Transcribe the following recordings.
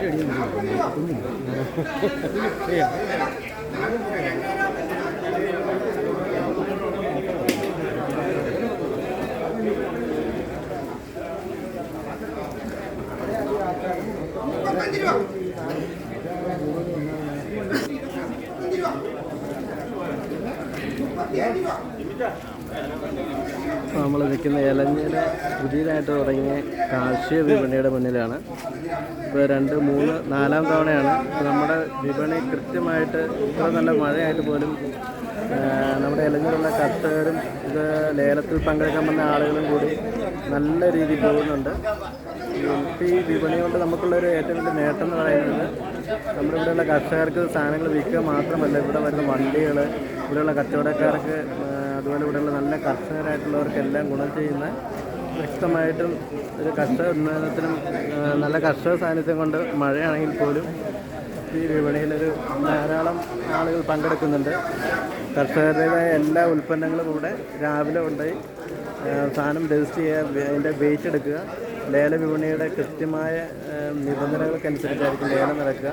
这里没有没有 നിൽക്കുന്ന ഇലഞ്ഞിലെ പുതിയതായിട്ട് തുടങ്ങിയ കാർഷിക വിപണിയുടെ മുന്നിലാണ്. ഇപ്പോൾ രണ്ട് മൂന്ന് നാലാം തവണയാണ് നമ്മുടെ വിപണി കൃത്യമായിട്ട് ഇത്ര നല്ല മഴയായിട്ട് പോലും നമ്മുടെ ഇലഞ്ഞിലുള്ള കർഷകരും ഇത് ലേലത്തിൽ പങ്കെടുക്കാൻ വന്ന ആളുകളും കൂടി നല്ല രീതിയിൽ പോകുന്നുണ്ട്. ഈ വിപണി കൊണ്ട് നമുക്കുള്ളൊരു ഏറ്റവും വലിയ നേട്ടം എന്ന് പറയുന്നത് നമ്മുടെ ഇവിടെയുള്ള കർഷകർക്ക് സാധനങ്ങൾ വിൽക്കുക മാത്രമല്ല. ഇവിടെ വരുന്ന വണ്ടികൾ ഇവിടെയുള്ള കച്ചവടക്കാർക്ക് അതുപോലെ ഇവിടെയുള്ള നല്ല കർഷകരായിട്ടുള്ളവർക്കെല്ലാം ഗുണം ചെയ്യുന്ന വ്യക്തമായിട്ടും ഒരു കർഷക ഉന്നയനത്തിനും നല്ല കർഷക സാന്നിധ്യം കൊണ്ട് മഴയാണെങ്കിൽ പോലും ഈ വിപണിയിലൊരു ധാരാളം ആളുകൾ പങ്കെടുക്കുന്നുണ്ട്. കർഷകരുടേതായ എല്ലാ ഉൽപ്പന്നങ്ങളും ഇവിടെ രാവിലെ കൊണ്ടുപോയി സാധനം രജിസ്റ്റർ ചെയ്യുക അതിന്റെ വെയിറ്റ് എടുക്കുക ലേല വിപണിയുടെ കൃത്യമായ നിബന്ധനകൾക്കനുസരിച്ചായിരിക്കും ലേലം നടക്കുക.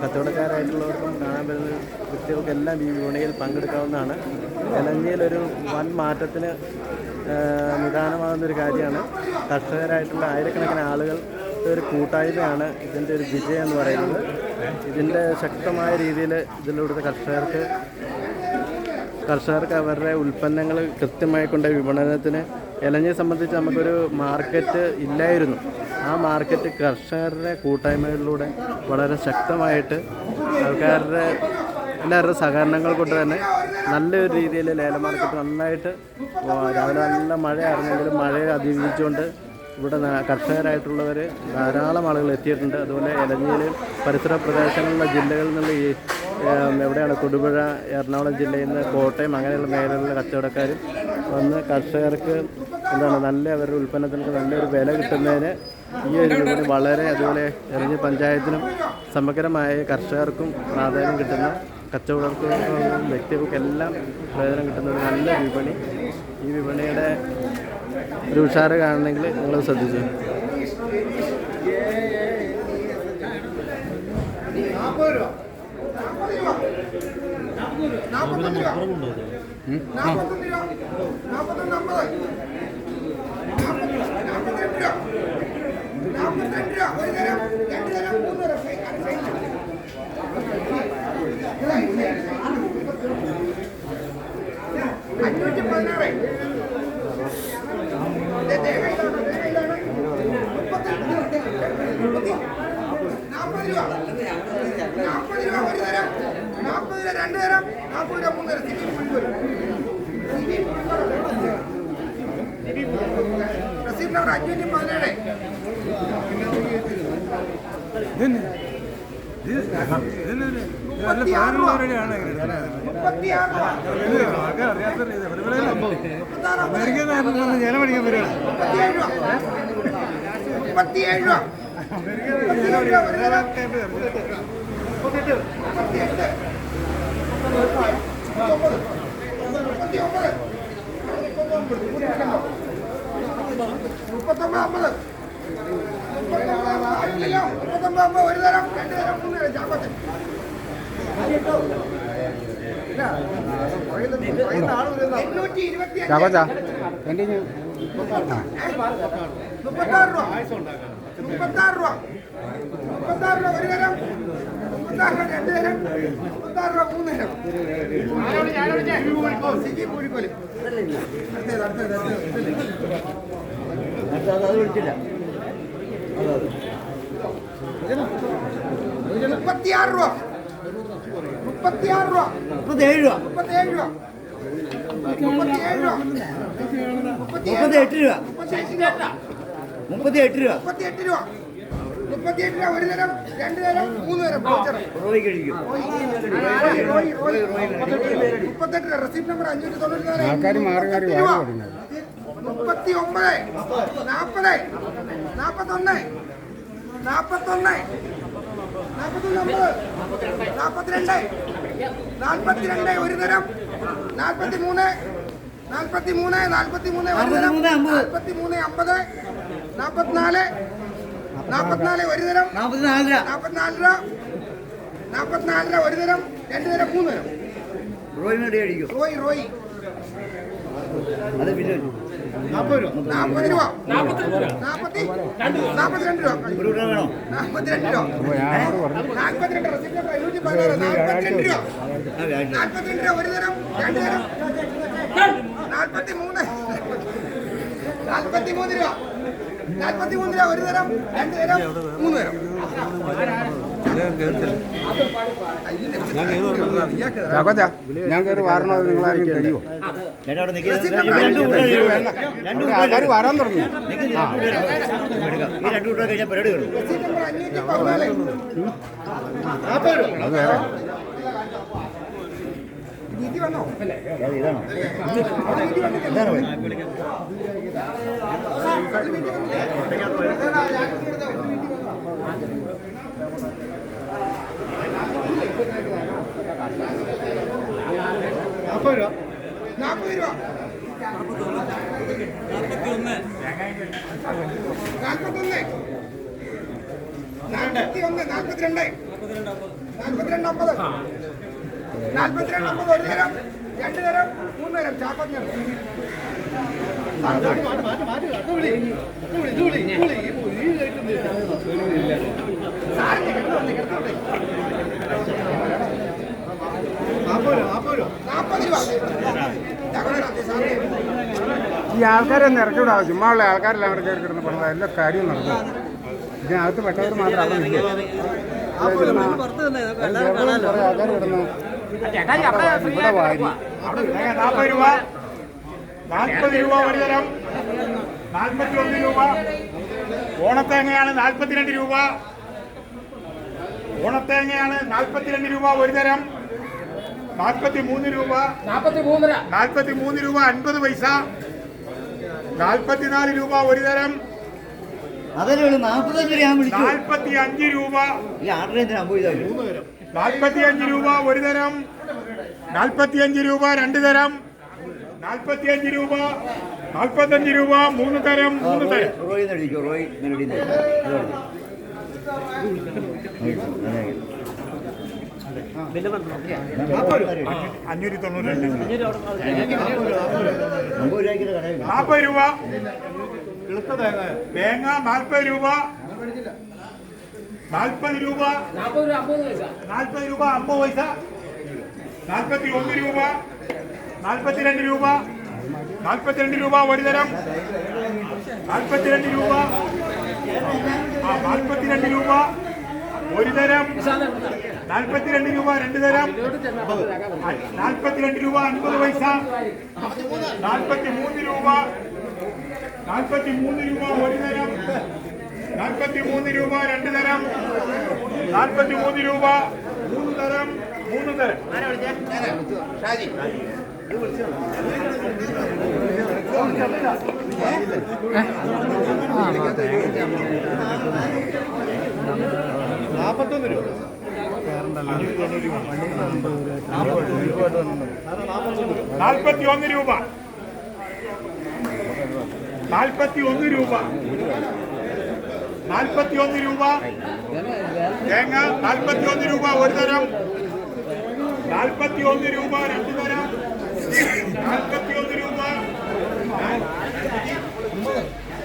കച്ചവടക്കാരായിട്ടുള്ളവർക്കും കാണാൻ വരുന്ന വ്യക്തികൾക്കെല്ലാം ഈ വിപണിയിൽ പങ്കെടുക്കാവുന്നതാണ്. ഇലഞ്ഞിയിലൊരു വൻ മാറ്റത്തിന് നിദാനമാകുന്നൊരു കാര്യമാണ്. കർഷകരായിട്ടുള്ള ആയിരക്കണക്കിന് ആളുകൾ ഒരു കൂട്ടായ്മയാണ് ഇതിന്റെ ഒരു വിജയം എന്ന് പറയുന്നത്. ഇതിന്റെ ശക്തമായ രീതിയിൽ ഇതിലൂടെ കർഷകർക്ക് കർഷകർക്ക് അവരുടെ ഉൽപ്പന്നങ്ങൾ കൃത്യമായി കൊണ്ട് വിപണനത്തിന് ഇലഞ്ഞിയെ സംബന്ധിച്ച് നമുക്കൊരു മാർക്കറ്റ് ഇല്ലായിരുന്നു. ആ മാർക്കറ്റ് കർഷകരുടെ കൂട്ടായ്മകളിലൂടെ വളരെ ശക്തമായിട്ട് ആൾക്കാരുടെ എല്ലാവരുടെ സഹകരണങ്ങൾ കൊണ്ട് തന്നെ നല്ലൊരു രീതിയിൽ ലേല മാർക്കറ്റ് നന്നായിട്ട് രാവിലെ നല്ല മഴയായിരുന്നെങ്കിലും മഴയെ അതിജീവിച്ചുകൊണ്ട് ഇവിടെ കർഷകരായിട്ടുള്ളവർ ധാരാളം ആളുകൾ എത്തിയിട്ടുണ്ട്. അതുപോലെ ഇലഞ്ഞിയിൽ പരിസര പ്രദേശങ്ങളിലുള്ള ജില്ലകളിൽ നിന്നുള്ള ഈ എവിടെയാണ് തൊടുപുഴ എറണാകുളം ജില്ലയിൽ നിന്ന് കോട്ടയം അങ്ങനെയുള്ള മേഖലകളിലെ കച്ചവടക്കാരും വന്ന് കർഷകർക്ക് എന്താണ് നല്ല അവരുടെ ഉൽപ്പന്നത്തിന് നല്ലൊരു വില കിട്ടുന്നതിന് ഈ ഒരു വിപണി വളരെ അതുപോലെ എറിഞ്ഞ പഞ്ചായത്തിനും സമഗ്രമായ കർഷകർക്കും പ്രാധാന്യം കിട്ടുന്ന കച്ചവടക്കാർക്കും വ്യക്തികൾക്കും എല്ലാം പ്രയോജനം കിട്ടുന്ന ഒരു നല്ല വിപണി. ഈ വിപണിയുടെ ഒരു ഉഷാറ് കാണണമെങ്കിൽ നിങ്ങൾ ശ്രദ്ധിച്ചു. നാൽപ്പത് രൂപ. നാൽപ്പത് രൂപ. നാൽപ്പത്തൊന്ന് രൂപ നാൽപ്പത്തൊന്ന് രൂപ നാൽപ്പത്തൊന്ന് അമ്പത് നാൽപ്പത്തെട്ട് രൂപ നാൽപ്പത്തെട്ട് രൂപ ഒരു തരം രണ്ട് തരം മൂന്ന് തരം അത് സൈക്കിൾ. അഞ്ഞൂറ്റി പതിനാറ് ഇത് ദേവയിലാണ്, ദേവയിലാണ്. മുപ്പത്തെട്ട് മുപ്പത്തി നാൽപ്പത് രൂപ നാൽപ്പത് രൂപ ഒരു തരം നാൽപ്പത് രൂപ രണ്ട് തരം നാൽപ്പത് രൂപ മൂന്ന് തരം സിബി റസീദ് നമ്പർ അഞ്ഞൂറ്റി പതിനേഴ്. മുപ്പത്തിയേഴ് രൂപ. മുപ്പത്തിയേഴ് രൂപ. മുപ്പത്തെട്ട് മുപ്പത്തിയെട്ട് മുപ്പത്തൊമ്പത് അമ്പത് മുപ്പത്തൊമ്പത് അമ്പത് ഒരു തരം രണ്ട് തരം മൂന്ന് തരം ചാമ്പത്ത് എണ്ണൂറ്റി ഇരുപത്തി മുപ്പത്താറ് രൂപ. മുപ്പത്താറ് രൂപ മുപ്പത്താറ് രൂപ ഒരു തരം മുപ്പത്താറ് രൂപ രൂപ അടുത്തത് അടുത്തത് മുപ്പത്തിയാറ് രൂപ. മുപ്പത്തിയാറ് രൂപ. മുപ്പത്തേഴ് രൂപ. മുപ്പത്തിയേഴ് രൂപ. രൂപ മുപ്പത്തെട്ട് രൂപ. മുപ്പത്തിയെട്ട് രൂപ. മുപ്പത്തിയെട്ട് രൂപ രൂപ. മുപ്പത്തിയെട്ട് രൂപ ഒരു തരം രണ്ട് തരം മൂന്ന് തരം. മുപ്പത്തെട്ട് റെസിപ്റ്റ് നമ്പർ അഞ്ഞൂറ്റി തൊണ്ണൂറ്റി മുപ്പത്തി ഒമ്പത് നാൽപ്പത് നാൽപ്പത്തൊന്ന് നാൽപ്പത്തൊന്ന് നാൽപ്പത്തിരണ്ട് നാൽപ്പത്തിരണ്ട് ഒരു തരം നാൽപ്പത്തി മൂന്ന് നാൽപ്പത്തി മൂന്ന് നാൽപ്പത്തി മൂന്ന് നാൽപ്പത്തി മൂന്ന് അമ്പത് നാൽപ്പത്തിനാല് നാൽപ്പത്തിനാല് ഒരു തരം. നാൽപ്പത്തിനാല് രൂപ നാൽപ്പത്തിനാല് രൂപ നാൽപ്പത്തിനാല് രൂപ ഒരു തരം. രണ്ട് തരം മൂന്ന് തരം. റോയി റോയ് റോയ്. അത് പിന്നെ നാൽപ്പത് രൂപ. നാൽപ്പത് രൂപ. നാൽപ്പത്തി നാൽപ്പത്തിരണ്ട് രൂപ. നാൽപ്പത്തിരണ്ട് രൂപ. നാൽപ്പത്തിരണ്ട് എഴുന്നൂറ്റി പതിനാറ്. നാൽപ്പത്തിരണ്ട് രൂപ. നാൽപ്പത്തിരണ്ട് രൂപ ഒരു തരം. രണ്ട് തരം. നാൽപ്പത്തി മൂന്ന് നാൽപ്പത്തി മൂന്ന് രൂപ. നാൽപ്പത്തി മൂന്ന് രൂപ ഒരു തരം രണ്ട് തരം മൂന്ന് തരം. ഞാൻ കയറി വരണോ നിങ്ങളാരും കഴിയുമോ ആൾക്കാർ വരാൻ തുടങ്ങി. അത് എടുക്കാം ഈ രണ്ട് കൂട്ടം കഴിഞ്ഞാൽ പരിപാടി കിട്ടും റെസിപ്റ്റ് നമ്പർ അഞ്ഞൂറ്റി പതിനാല് അത് വേറെ രീതി വന്നോ ഇതാണ് പോയി നാൽപ്പത് രൂപ നാൽപ്പത്തൊന്ന്. നാൽപ്പത്തി ഒന്ന് നാൽപ്പത്തിരണ്ട് നാൽപ്പത്തിരണ്ട് അമ്പത്. നാൽപ്പത്തിരണ്ട് അമ്പത് ഒരു നേരം രണ്ട് നേരം മൂന്ന് നേരം ചാപ്പത്തി ഈ ആൾക്കാരെ ഒന്ന് ഇറക്കി വിടാം ചുമ്മാ ഉള്ള ആൾക്കാരെല്ലാം അവിടെ കയറി കിടന്ന് പറഞ്ഞത്. എല്ലാ കാര്യവും നടക്കും ഇതിനകത്ത് പെട്ടവർ മാത്രം അവിടെ നിൽക്കുക. ആൾക്കാർ കിടന്നു ഇവിടെ വാരി. നാൽപ്പത് രൂപ. നാൽപ്പത് രൂപ ഒരു തരം. നാൽപ്പത്തി ഒന്ന് രൂപ. ഓണത്തേങ്ങയാണ് നാൽപ്പത്തിരണ്ട് രൂപ. ഓണത്തേങ്ങയാണ് നാൽപ്പത്തിരണ്ട് രൂപ ഒരു തരം. നാൽപ്പത്തി മൂന്ന് രൂപ. നാൽപ്പത്തി മൂന്ന് രൂപ അൻപത് പൈസ. നാൽപ്പത്തിനാല് രൂപ ഒരു തരം. നാൽപ്പത്തി അഞ്ച് രൂപ ഈ ആർഡർ എന്തിനാ അമ്പത് ഇതാക്കി നാൽപ്പത്തി അഞ്ച് രൂപ ഒരു തരം. നാൽപ്പത്തിയഞ്ച് രൂപ രണ്ട് തരം. നാൽപ്പത്തിയഞ്ച് രൂപ നാൽപ്പത്തഞ്ച് രൂപ മൂന്ന് തരം മൂന്ന് തരം. അഞ്ഞൂറ്റി തൊണ്ണൂറ്റി നാൽപ്പത് രൂപ. തേങ്ങ നാൽപ്പത് രൂപ. നാൽപ്പത് രൂപ. നാൽപ്പത് രൂപ അമ്പത് പൈസ. നാൽപ്പത്തി ഒന്ന് രൂപ. നാൽപ്പത്തിരണ്ട് രൂപ. നാൽപ്പത്തിരണ്ട് രൂപ ഒരു തരം നാൽപ്പത്തിരണ്ട് രൂപ. നാൽപ്പത്തിരണ്ട് രൂപ ഒരു തരം നാൽപ്പത്തിരണ്ട് രൂപ രണ്ട് തരം. നാൽപ്പത്തിരണ്ട് രൂപ അൻപത് പൈസ. നാൽപ്പത്തി മൂന്ന് രൂപ. നാൽപ്പത്തി മൂന്ന് രൂപ ഒരു തരം നാൽപ്പത്തി മൂന്ന് രൂപ രണ്ട് തരം. നാൽപ്പത്തി മൂന്ന് രൂപ മൂന്ന് തരം മൂന്ന് തരം. നാൽപ്പത്തൊന്ന് രൂപ. നാൽപ്പത്തി ഒന്ന് രൂപ. നാൽപ്പത്തി ഒന്ന് രൂപ. തേങ്ങ നാൽപ്പത്തി ഒന്ന് രൂപ ഒരു തരം. നാൽപ്പത്തി ഒന്ന് രൂപ രണ്ട് തരം. നാൽപ്പത്തി ഒന്ന് രൂപ.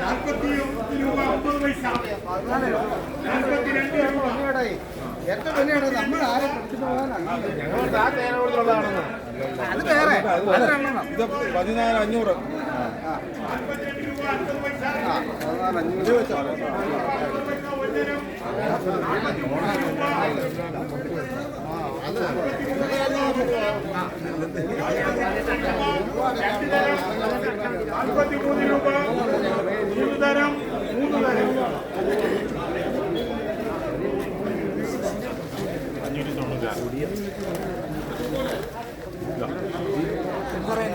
നാൽപ്പത്തി രൂപ അമ്പത് പൈസ. നാൽപ്പത്തി രണ്ട് രൂപ. എത്ര വിലയാണ്? നമ്മൾ ആരെ അത് വേറെ. ഇത് പതിനാല് അഞ്ഞൂറ് നാൽപ്പത്തിരണ്ട് രൂപ പൈസ പതിനാല് അഞ്ഞൂറ് നാൽപ്പത്തി മൂന്ന് രൂപ. മൂന്ന് തരം മൂന്ന് തരം അഞ്ഞൂറ്റി തൊണ്ണൂറ്റാറ്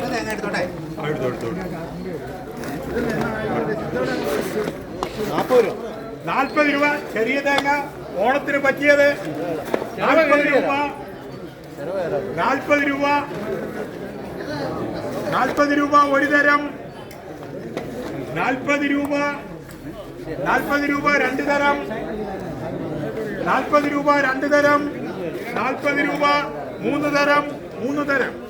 തേങ്ങ എടുത്തോട്ടെ ആ, രൂപ. നാൽപ്പത് രൂപ ചെറിയ തേങ്ങ ഓണത്തിന് പറ്റിയത് നാൽപ്പത് രൂപ. നാൽപ്പത് രൂപ. നാൽപ്പത് രൂപ ഒരു തരം. നാൽപ്പത് രൂപ. നാൽപ്പത് രൂപ രണ്ട് തരം. നാൽപ്പത് രൂപ രണ്ട് തരം. നാൽപ്പത് രൂപ മൂന്ന് തരം. മൂന്ന് തരം.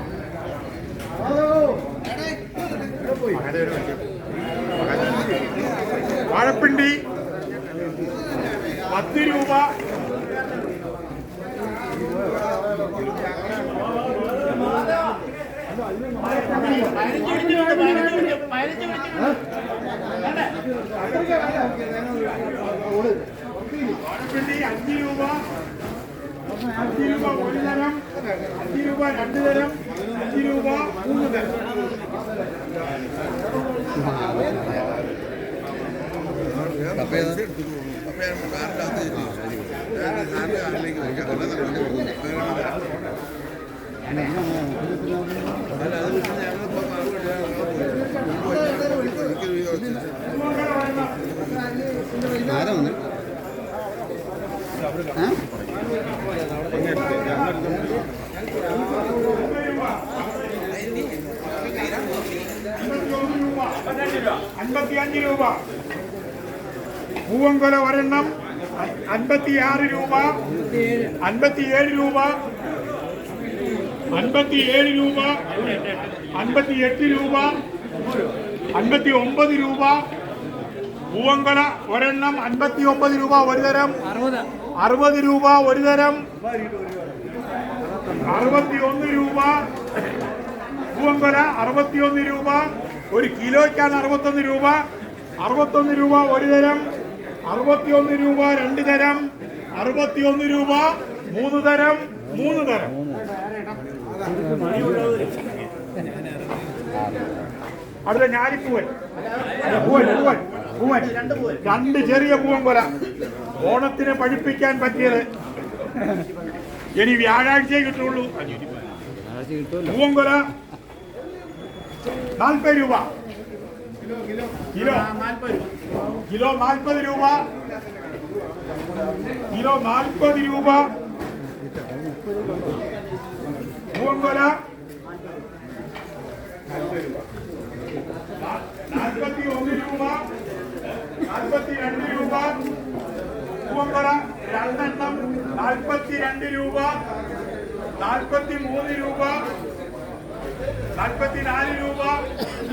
അഞ്ച് രൂപ അഞ്ച് രൂപ ഒരു തരം അഞ്ച് രൂപ രണ്ട് തരം അഞ്ച് രൂപ. മൂന്ന് തരം ആരാ വന്ന്? അൻപത്തിയഞ്ച് രൂപ. പൂവങ്കൊല ഒരെണ്ണം അൻപത്തിയാറ് രൂപ. അൻപത്തിയേഴ് രൂപ. അൻപത്തിയേഴ് രൂപ അൻപത്തി എട്ട് രൂപ അൻപത്തി ഒമ്പത് രൂപ പൂവങ്കല ഒരെണ്ണം അൻപത്തി ഒമ്പത് രൂപ ഒരു തരം അറുപത് രൂപ ഒരു തരം അറുപത്തി ഒന്ന് രൂപ പൂവങ്കൊല അറുപത്തിയൊന്ന് രൂപ ഒരു കിലോയ്ക്കാണ് അറുപത്തൊന്ന് രൂപ അറുപത്തൊന്ന് രൂപ ഒരു തരം അറുപത്തിയൊന്ന് രൂപ രണ്ട് തരം അറുപത്തിയൊന്ന് രൂപ മൂന്ന് തരം മൂന്ന് തരം. അടുത്ത ഞാലിപ്പൂവൻ പൂവൻ. പൂവൻ പൂവൻ രണ്ട് ചെറിയ പൂവൻ പോല ഓണത്തിന് പഠിപ്പിക്കാൻ പറ്റിയത് ഇനി വ്യാഴാഴ്ചയെ കിട്ടുള്ളൂ. പൂവൻകൊല നാൽപ്പത് രൂപ. കിലോ കിലോ നാൽപ്പത് രൂപ. കിലോ നാൽപ്പത് രൂപ. പൂവൻകൊല നാൽപ്പത്തി ഒന്ന് രൂപ നാൽപ്പത്തി രണ്ട് രൂപ. പൂവൻകൊല രണ്ടെണ്ണം നാൽപ്പത്തി രണ്ട് രൂപ നാൽപ്പത്തി മൂന്ന് രൂപ നാൽപ്പത്തിനാല് രൂപ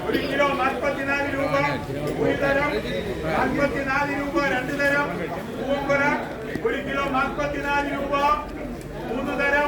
ഒരു കിലോ നാൽപ്പത്തിനാല് രൂപ ഒരു തരം നാൽപ്പത്തിനാല് രൂപ രണ്ട് തരം. പൂവമ്പര ഒരു കിലോ നാൽപ്പത്തിനാല് രൂപ മൂന്ന് തരം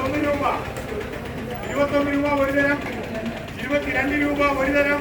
ഇരുപത്തൊന്ന് രൂപ. ഇരുപത്തൊന്ന് രൂപ ഒരു തരം. ഇരുപത്തിരണ്ട് രൂപ ഒരു തരം.